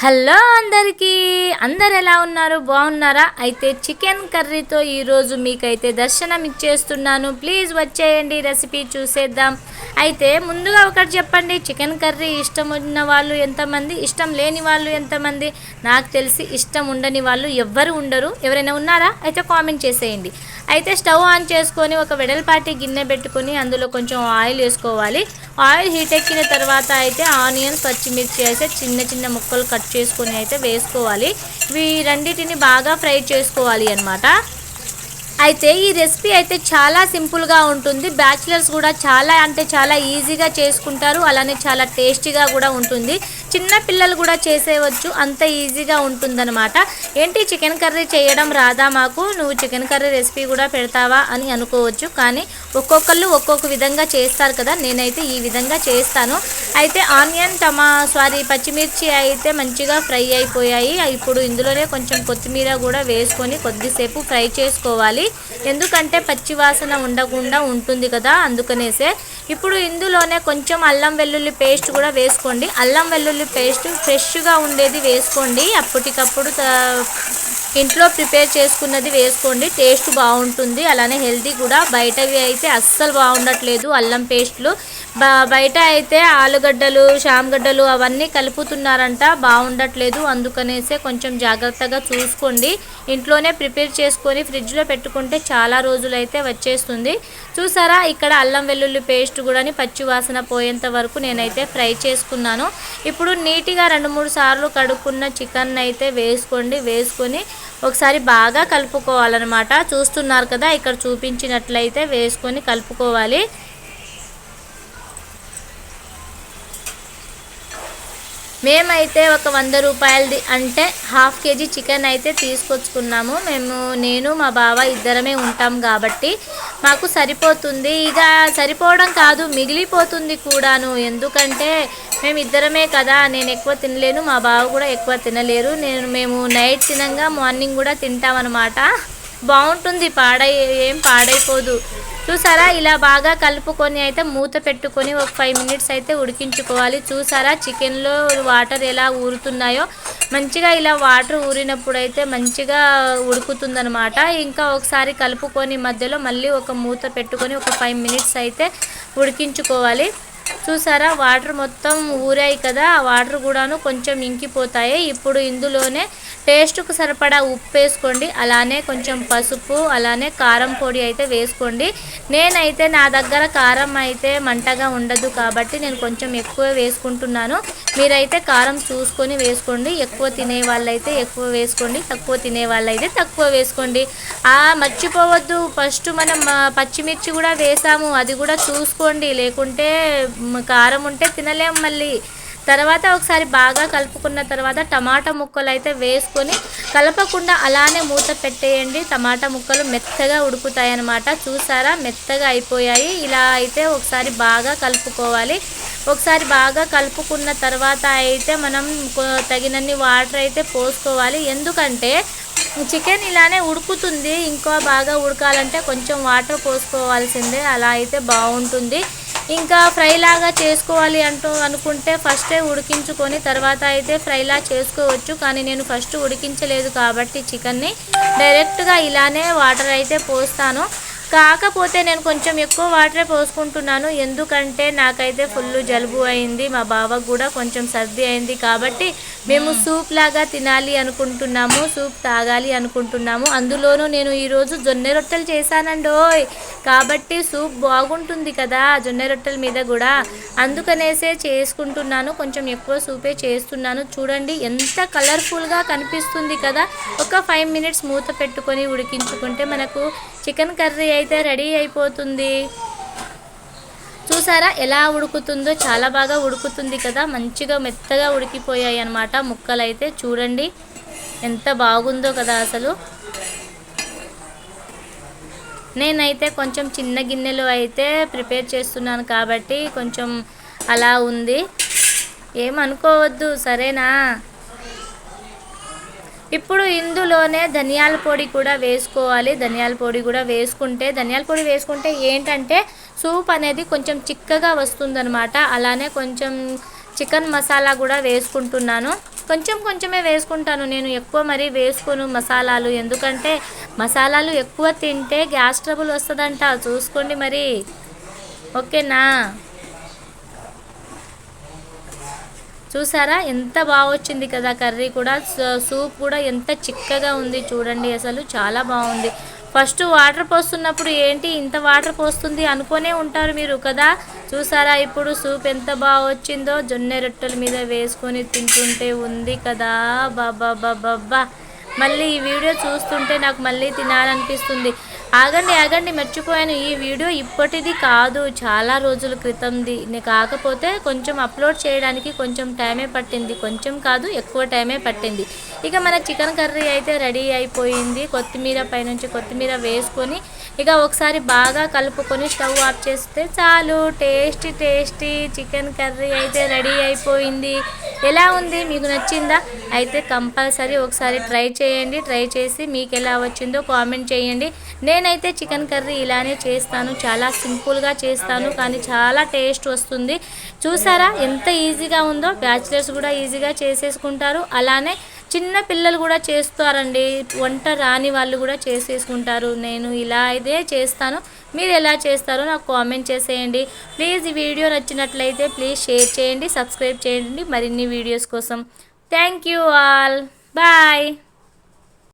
Hello అందరికీ. అందరు ఎలా ఉన్నారు? బాగున్నారా? అయితే చికెన్ కర్రీతో ఈరోజు మీకైతే దర్శనం ఇచ్చేస్తున్నాను. ప్లీజ్ వచ్చేయండి రెసిపీ చూసేద్దాం. అయితే ముందుగా ఒకటి చెప్పండి. చికెన్ కర్రీ ఇష్టం ఉన్న వాళ్ళు ఎంతమంది? ఇష్టం లేని వాళ్ళు ఎంతమంది? నాకు తెలిసి ఇష్టం ఉండని వాళ్ళు ఎవ్వరు ఉండరు. ఎవరైనా ఉన్నారా? అయితే కామెంట్ చేసేయండి. అయితే స్టవ్ ఆన్ చేసుకొని ఒక వెడల్పాటి గిన్నె పెట్టుకొని అందులో కొంచెం ఆయిల్ వేసుకోవాలి. ఆయిల్ హీట్ ఎక్కిన తర్వాత అయితే ఆనియన్స్ పచ్చిమిర్చి అయితే చిన్న చిన్న ముక్కలు కట్ చేసుకొని అయితే వేసుకోవాలి. ఇవి రెండింటిని బాగా ఫ్రై చేసుకోవాలి అన్నమాట. అయితే ఈ రెసిపీ అయితే చాలా సింపుల్గా ఉంటుంది. బ్యాచిలర్స్ కూడా చాలా అంటే చాలా ఈజీగా చేసుకుంటారు. అలానే చాలా టేస్టీగా కూడా ఉంటుంది. చిన్న పిల్లలు కూడా చేసేవచ్చు. అంత ఈజీగా ఉంటుందన్నమాట. ఏంటి? చికెన్ కర్రీ చేయడం రాదా మాకు? నువ్వు చికెన్ కర్రీ రెసిపీ కూడా పెడతావా అని అనుకోవచ్చు. కానీ ఒక్కొక్కళ్ళు ఒక్కొక్క విధంగా చేస్తారు కదా. నేనైతే ఈ విధంగా చేస్తాను. అయితే ఆనియన్ టమా సారీ పచ్చిమిర్చి అయితే మంచిగా ఫ్రై అయిపోయాయి. ఇప్పుడు ఇందులోనే కొంచెం కొత్తిమీర కూడా వేసుకొని కొద్దిసేపు ఫ్రై చేసుకోవాలి. ఎందుకంటే పచ్చి వాసన ఉండకుండా ఉంటుంది కదా అందుకనేసే. ఇప్పుడు ఇందులోనే కొంచెం అల్లం వెల్లుల్లి పేస్ట్ కూడా వేసుకోండి. అల్లం వెల్లుల్లి పేస్ట్ ఫ్రెష్గా ఉండేది వేసుకోండి. అప్పటికప్పుడు ఇంట్లో ప్రిపేర్ చేసుకున్నది వేసుకోండి. టేస్ట్ బాగుంటుంది. అలానే హెల్తీ కూడా. బయటవి అయితే అస్సలు బాగుండట్లేదు అల్లం పేస్ట్లు. బయట అయితే ఆలుగడ్డలు శామగడ్డలు అవన్నీ కలుపుతున్నారంట. బాగుండట్లేదు అందుకనేసే కొంచెం జాగ్రత్తగా చూసుకోండి. ఇంట్లోనే ప్రిపేర్ చేసుకొని ఫ్రిడ్జ్లో పెట్టుకుంటే చాలా రోజులైతే వచ్చేస్తుంది. చూసారా? ఇక్కడ అల్లం వెల్లుల్లి పేస్ట్ కూడా పచ్చి వాసన పోయేంత వరకు నేనైతే ఫ్రై చేసుకున్నాను. ఇప్పుడు నీట్గా రెండు మూడు సార్లు కడుక్కున్న చికెన్ అయితే వేసుకోండి. వేసుకొని ఒకసారి బాగా కలుపుకోవాలన్నమాట. చూస్తున్నారు కదా? ఇక్కడ చూపించినట్లయితే వేసుకొని కలుపుకోవాలి. మేమైతే ఒక వంద రూపాయలది అంటే హాఫ్ కేజీ చికెన్ అయితే తీసుకొచ్చుకున్నాము. మేము నేను మా బావ ఇద్దరమే ఉంటాం కాబట్టి మాకు సరిపోతుంది. ఇక సరిపోవడం కాదు మిగిలిపోతుంది కూడాను. ఎందుకంటే మేము ఇద్దరమే కదా నేను ఎక్కువ తినలేను మా బావ కూడా ఎక్కువ తినలేరు. నేను మేము నైట్ తినంగా మార్నింగ్ కూడా తింటామన్నమాట. బాగుంటుంది పాడై ఏం పాడైపోదు. చూసారా? ఇలా బాగా కలుపుకొని అయితే మూత పెట్టుకొని ఒక ఫైవ్ మినిట్స్ అయితే ఉడికించుకోవాలి. చూసారా? చికెన్లో వాటర్ ఎలా ఊరుతున్నాయో. మంచిగా ఇలా వాటర్ ఊరినప్పుడు అయితే మంచిగా ఉడుకుతుందనమాట ఇంకా ఒకసారి కలుపుకొని మధ్యలో మళ్ళీ ఒక మూత పెట్టుకొని ఒక ఫైవ్ మినిట్స్ అయితే ఉడికించుకోవాలి. చూసారా? వాటర్ మొత్తం ఊరాయి కదా. ఆ వాటర్ కూడాను కొంచెం ఇంకిపోతాయి. ఇప్పుడు ఇందులోనే టేస్ట్కు సరిపడా ఉప్పు వేసుకోండి అలానే కొంచెం పసుపు అలానే కారం పొడి అయితే వేసుకోండి. నేనైతే నా దగ్గర కారం అయితే మంటగా ఉండదు కాబట్టి నేను కొంచెం ఎక్కువ వేసుకుంటున్నాను. మీరైతే కారం చూసుకొని వేసుకోండి. ఎక్కువ తినే వాళ్ళైతే ఎక్కువ వేసుకోండి. తక్కువ తినే వాళ్ళైతే తక్కువ వేసుకోండి. ఆ మర్చిపోవద్దు. ఫస్ట్ మనం పచ్చిమిర్చి కూడా వేసాము. అది కూడా చూసుకోండి. లేకుంటే కారం ఉంటే తినలేము మళ్ళీ. తర్వాత ఒకసారి బాగా కలుపుకున్న తర్వాత టమాటా ముక్కలు అయితే వేసుకొని కలపకుండా అలానే మూత పెట్టేయండి. టమాటా ముక్కలు మెత్తగా ఉడుకుతాయి అన్నమాట చూసారా? మెత్తగా అయిపోయాయి. ఇలా అయితే ఒకసారి బాగా కలుపుకోవాలి. ఒకసారి బాగా కలుపుకున్న తర్వాత అయితే మనం తగినన్ని వాటర్ అయితే పోసుకోవాలి. ఎందుకంటే చికెన్ ఇలానే ఉడుకుతుంది. ఇంకా బాగా ఉడకాలంటే కొంచెం వాటర్ పోసుకోవాల్సిందే. అలా అయితే బాగుంటుంది. ఇంకా ఫ్రై లాగా చేసుకోవాలి అంటూ అనుకుంటే ఫస్టే ఉడికించుకొని తర్వాత అయితే ఫ్రైలా చేసుకోవచ్చు. కానీ నేను ఫస్ట్ ఉడికించలేదు కాబట్టి చికెన్ని డైరెక్ట్గా ఇలానే వాటర్ అయితే పోస్తాను. కాకపోతే నేను కొంచెం ఎక్కువ వాటరే పోసుకుంటున్నాను. ఎందుకంటే నాకైతే ఫుల్ జలుబు అయింది. మా బావకు కూడా కొంచెం సర్ది అయింది కాబట్టి మేము సూప్ లాగా తినాలి అనుకుంటున్నాము. సూప్ తాగాలి అనుకుంటున్నాము. అందులోనూ నేను ఈరోజు జొన్నె రొట్టెలు చేశానండోయ్ కాబట్టి సూప్ బాగుంటుంది కదా జొన్నె రొట్టెల మీద కూడా. అందుకనేసే చేసుకుంటున్నాను. కొంచెం ఎక్కువ సూపే చేస్తున్నాను. చూడండి ఎంత కలర్ఫుల్గా కనిపిస్తుంది కదా. ఒక ఫైవ్ మినిట్స్ మూత పెట్టుకొని ఉడికించుకుంటే మనకు చికెన్ కర్రీ అయితే రెడీ అయిపోతుంది. చూసారా ఎలా ఉడుకుతుందో? చాలా బాగా ఉడుకుతుంది కదా? మంచిగా మెత్తగా ఉడికిపోయాయి అనమాట ముక్కలు అయితే చూడండి ఎంత బాగుందో కదా అసలు. నేనైతే కొంచెం చిన్న గిన్నెలు అయితే ప్రిపేర్ చేస్తున్నాను కాబట్టి కొంచెం అలా ఉంది. ఏమనుకోవద్దు సరేనా? ఇప్పుడు ఇందులోనే ధనియాల పొడి కూడా వేసుకోవాలి. ధనియాల పొడి కూడా వేసుకుంటే ధనియాల పొడి వేసుకుంటే ఏంటంటే సూప్ అనేది కొంచెం చిక్కగా వస్తుందన్నమాట. అలానే కొంచెం చికెన్ మసాలా కూడా వేసుకుంటున్నాను. కొంచెం కొంచెమే వేసుకుంటాను. నేను ఎక్కువ మరీ వేసుకోను మసాలాలు. ఎందుకంటే మసాలాలు ఎక్కువ తింటే గ్యాస్ ట్రబుల్ వస్తుందంట. చూసుకోండి మరి. ఓకేనా? చూసారా? ఎంత బాగా వచ్చింది కదా కర్రీ కూడా. సూప్ కూడా ఎంత చిక్కగా ఉంది చూడండి అసలు. చాలా బాగుంది. ఫస్ట్ వాటర్ పోస్తున్నప్పుడు ఏంటి ఇంత వాటర్ పోస్తుంది అనుకునే ఉంటారు మీరు కదా. చూసారా ఇప్పుడు సూప్ ఎంత బాగా వచ్చిందో. జొన్న రొట్టెల మీద వేసుకొని తింటుంటే ఉంది కదా. బాబా బాబా మళ్ళీ ఈ వీడియో చూస్తుంటే నాకు మళ్ళీ తినాలనిపిస్తుంది. ఆగండి ఆగండి మర్చిపోయాను. ఈ వీడియో ఇప్పటిది కాదు. చాలా రోజుల క్రితంది. కాకపోతే కొంచెం అప్లోడ్ చేయడానికి కొంచెం టైమే పట్టింది. కొంచెం కాదు ఎక్కువ టైమే పట్టింది. ఇక మన చికెన్ కర్రీ అయితే రెడీ అయిపోయింది. కొత్తిమీర పైనుంచి కొత్తిమీర వేసుకొని ఇక ఒకసారి బాగా కలుపుకొని స్టవ్ ఆఫ్ చేస్తే చాలు. టేస్టీ టేస్టీ చికెన్ కర్రీ అయితే రెడీ అయిపోయింది. ఎలా ఉంది? మీకు నచ్చిందా? అయితే కంపల్సరీ ఒకసారి ట్రై చేయండి. ట్రై చేసి మీకు ఎలా వచ్చిందో కామెంట్ చేయండి. నేనైతే చికెన్ కర్రీ ఇలానే చేస్తాను. చాలా సింపుల్గా చేస్తాను కానీ చాలా టేస్ట్ వస్తుంది. చూసారా? ఎంత ఈజీగా ఉందో? బ్యాచిలర్స్ కూడా ఈజీగా చేసేసుకుంటారు. అలానే చిన్న పిల్లలు కూడా చేస్తారండి. వంట రాని వాళ్ళు కూడా చేసేసుకుంటారు. నేను ఇలా అయితే చేస్తాను. మీరు ఎలా చేస్తారో నాకు కామెంట్ చేసేయండి. ప్లీజ్ ఈ వీడియో నచ్చినట్లయితే ప్లీజ్ షేర్ చేయండి సబ్స్క్రైబ్ చేయండి. మరిన్ని వీడియోస్ కోసం థ్యాంక్ యూ ఆల్. బాయ్.